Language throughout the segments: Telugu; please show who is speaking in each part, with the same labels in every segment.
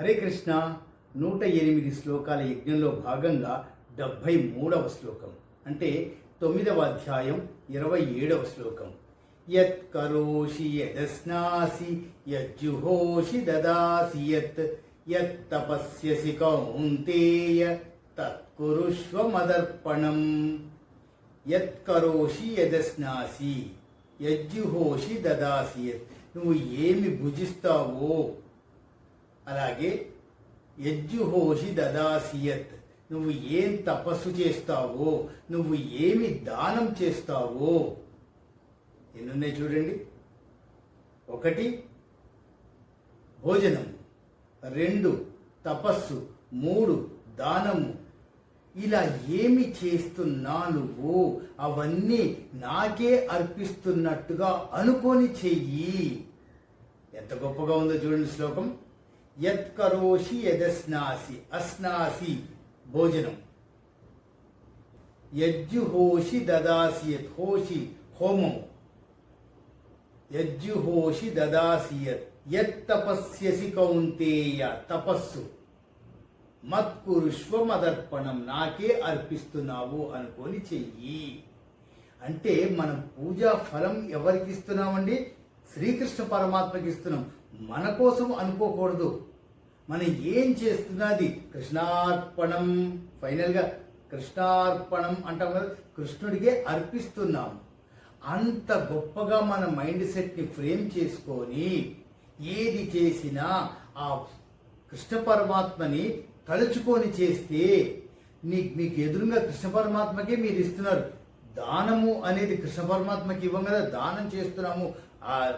Speaker 1: హరే కృష్ణ నూట ఎనిమిది శ్లోకాల యజ్ఞంలో భాగంగా డెబ్భై మూడవ శ్లోకం అంటే తొమ్మిదవ అధ్యాయం ఇరవై ఏడవ శ్లోకం. యత్ కరోషి యదస్నాసి యజ్జుహోషి దదాసి యత్ యత్ తపస్యసి కౌంతేయ తత్కురుష్వ మదర్పణం. యత్ కరోషి యదస్నాసి యజ్జుహోషి దదాసి యత్ నువ్వు ఏమి భుజిస్తావో అలాగే యజ్జుహోషి దదాసియత్. నువ్వు ఏం తపస్సు చేస్తావో నువ్వు ఏమి దానం చేస్తావో ఎన్నున్నాయి చూడండి. ఒకటి భోజనం రెండు తపస్సు. మూడు దానము. ఇలా ఏమి చేస్తున్నా నువ్వు అవన్నీ నాకే అర్పిస్తున్నట్టుగా అనుకొని చెయ్యి. ఎంత గొప్పగా ఉందో చూడండి శ్లోకం. యత్ కరోషి యదస్నాసి అస్నాసి భోజనం. యజ్జుహోషి దదాసి యత్ హోషి హోమం. యజ్జుహోషి దదాసి యత్ యత్ తపస్యసి కౌంతేయ తపస్సు. మత్కురుష్వ మదర్పణం నాకే అర్పిస్తున్నావు అనుకొని చెయ్యి. అంటే మనం పూజా ఫలం ఎవరికి ఇస్తున్నామండి? శ్రీకృష్ణ పరమాత్మకి ఇస్తున్నాం. మన కోసం అనుకోకూడదు. మనం ఏం చేస్తున్నది? కృష్ణార్పణం. ఫైనల్గా కృష్ణార్పణం అంటాం కదా కృష్ణుడికే అర్పిస్తున్నాం అంత గొప్పగా మన మైండ్ సెట్ని ఫ్రేమ్ చేసుకొని ఏది చేసినా ఆ కృష్ణ పరమాత్మని తలుచుకొని చేస్తే నీ మీకు ఎదురుగా కృష్ణ పరమాత్మకే మీరు ఇస్తున్నారు. దానము అనేది కృష్ణ పరమాత్మకి ఇవ్వం కదా దానం చేస్తున్నాము. ఆ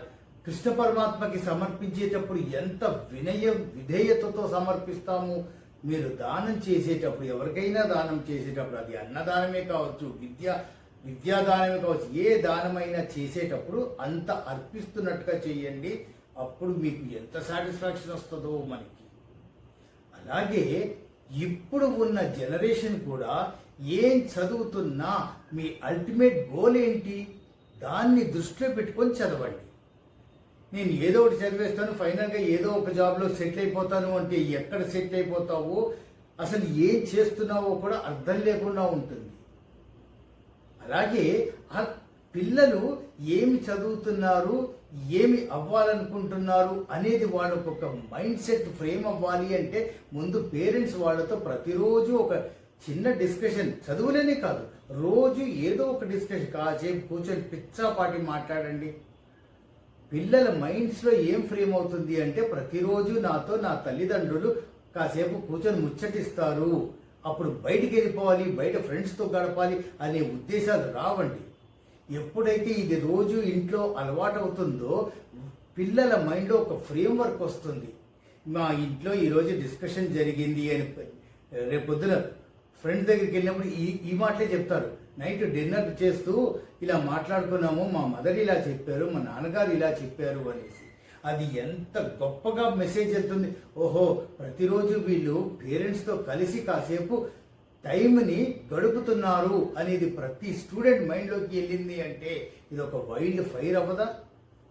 Speaker 1: కృష్ణ పరమాత్మకి సమర్పించేటప్పుడు ఎంత వినయ విధేయతతో సమర్పిస్తాము? మీరు దానం చేసేటప్పుడు ఎవరికైనా దానం చేసేటప్పుడు అది అన్నదానమే కావచ్చు విద్య విద్యాదానమే కావచ్చు ఏ దానమైనా చేసేటప్పుడు అంత అర్పిస్తున్నట్టుగా చేయండి. అప్పుడు మీకు ఎంత సాటిస్ఫాక్షన్ వస్తుందో మనకి. అలాగే ఇప్పుడు ఉన్న జనరేషన్ కూడా ఏం చదువుతున్నా మీ అల్టిమేట్ గోల్ ఏంటి? దాన్ని దృష్టిలో పెట్టుకొని చదవండి. నేను ఏదో ఒకటి చదివేస్తాను ఫైనల్గా ఏదో ఒక జాబ్లో సెటిల్ అయిపోతాను అంటే ఎక్కడ సెటిల్ అయిపోతావో అసలు ఏం చేస్తున్నావో కూడా అర్థం లేకుండా ఉంటుంది. అలాగే ఆ పిల్లలు ఏమి చదువుతున్నారు ఏమి అవ్వాలనుకుంటున్నారు అనేది వాళ్ళకు ఒక మైండ్ సెట్ ఫ్రేమ్ అవ్వాలి అంటే ముందు పేరెంట్స్ వాళ్ళతో ప్రతిరోజు ఒక చిన్న డిస్కషన్ చదువులేనే కాదు రోజు ఏదో ఒక డిస్కషన్ కాసేపు కూర్చొని పిచ్చాపాటి మాట్లాడండి. పిల్లల మైండ్స్లో ఏం ఫ్రేమ్ అవుతుంది అంటే ప్రతిరోజు నాతో నా తల్లిదండ్రులు కాసేపు కూర్చొని ముచ్చటిస్తారు. అప్పుడు బయటికి వెళ్ళిపోవాలి బయట ఫ్రెండ్స్తో గడపాలి అనే ఉద్దేశాలు రావండి. ఎప్పుడైతే ఇది రోజు ఇంట్లో అలవాటు అవుతుందో పిల్లల మైండ్లో ఒక ఫ్రేమ్ వర్క్ వస్తుంది. మా ఇంట్లో ఈరోజు డిస్కషన్ జరిగింది అని రేపొద్దున ఫ్రెండ్ దగ్గరికి వెళ్ళినప్పుడు ఈ ఈ మాటలే చెప్తారు. నైట్ డిన్నర్ చేస్తూ ఇలా మాట్లాడుకున్నాము మా మదర్ ఇలా చెప్పారు మా నాన్నగారు ఇలా చెప్పారు అనేసి. అది ఎంత గొప్పగా మెసేజ్ వెళ్తుంది ఓహో ప్రతిరోజు వీళ్ళు పేరెంట్స్తో కలిసి కాసేపు టైంని గడుపుతున్నారు అనేది ప్రతి స్టూడెంట్ మైండ్లోకి వెళ్ళింది అంటే ఇది ఒక వైల్డ్ ఫైర్ అవ్వదా?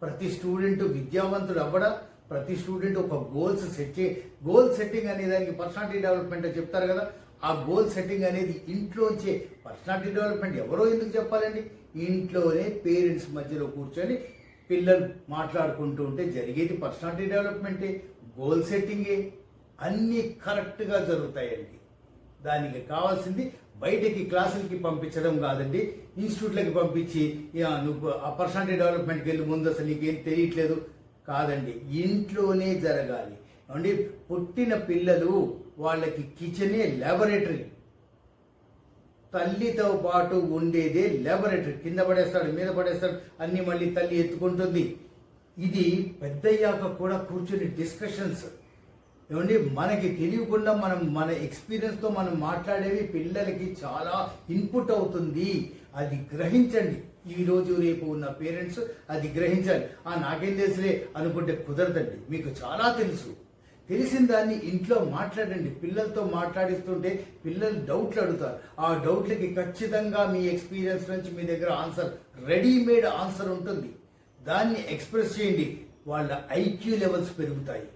Speaker 1: ప్రతి స్టూడెంట్ విద్యావంతుడు అవ్వడా? ప్రతి స్టూడెంట్ ఒక గోల్స్ సెట్ చే గోల్ సెట్టింగ్ అనే దానికి పర్సనాలిటీ డెవలప్మెంట్ చెప్తారు కదా. ఆ గోల్ సెట్టింగ్ అనేది ఇంట్లోంచే పర్సనాలిటీ డెవలప్మెంట్ ఎవరో ఎందుకు చెప్పాలండి? ఇంట్లోనే పేరెంట్స్ మధ్యలో కూర్చొని పిల్లలు మాట్లాడుకుంటూ ఉంటే జరిగేది పర్సనాలిటీ డెవలప్మెంటే గోల్ సెట్టింగే. అన్నీ కరెక్ట్గా జరుగుతాయండి. దానికి కావాల్సింది బయటికి క్లాసులకి పంపించడం కాదండి. ఇన్స్టిట్యూట్లకి పంపించి నువ్వు ఆ పర్సనాలిటీ డెవలప్మెంట్కి వెళ్ళి ముందు అసలు నీకేం తెలియట్లేదు. కాదండి ఇంట్లోనే జరగాలి. అంటే పుట్టిన పిల్లలు వాళ్ళకి కిచెనే ల్యాబొరేటరీ తల్లితో పాటు ఉండేదే ల్యాబొరేటరీ కింద పడేస్తాడు మీద పడేస్తాడు అన్ని మళ్ళీ తల్లి ఎత్తుకుంటుంది. ఇది పెద్దయ్యాక కూడా కూర్చుని డిస్కషన్స్ ఏమండి మనకి తెలియకుండా మనం మన ఎక్స్పీరియన్స్తో మనం మాట్లాడేవి పిల్లలకి చాలా ఇన్పుట్ అవుతుంది. అది గ్రహించండి. ఈరోజు రేపు ఉన్న పేరెంట్స్ అది గ్రహించాలి. ఆ నాకేం తెలుసులే అనుకుంటే కుదరదండి. మీకు చాలా తెలుసు. తెలిసిన దాన్ని ఇంట్లో మాట్లాడండి. పిల్లలతో మాట్లాడిస్తుంటే పిల్లలు డౌట్లు అడుగుతారు. ఆ డౌట్లకి ఖచ్చితంగా మీ ఎక్స్పీరియన్స్ నుంచి మీ దగ్గర ఆన్సర్ రెడీమేడ్ ఆన్సర్ ఉంటుంది. దాన్ని ఎక్స్ప్రెస్ చేయండి. వాళ్ళ ఐక్యూ లెవెల్స్ పెరుగుతాయి.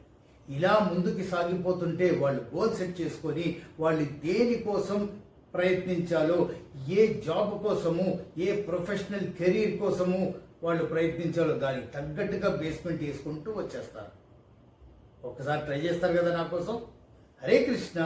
Speaker 1: ఇలా ముందుకు సాగిపోతుంటే వాళ్ళు గోల్ సెట్ చేసుకొని వాళ్ళు దేనికోసం ప్రయత్నించాలో ఏ జాబ్ కోసము ఏ ప్రొఫెషనల్ కెరీర్ కోసము వాళ్ళు ప్రయత్నించాలో దానికి తగ్గట్టుగా బేస్మెంట్ వేసుకుంటూ వచ్చేస్తారు. ఒక్కసారి ట్రై చేస్తారు కదా నా కోసం. హరే కృష్ణ.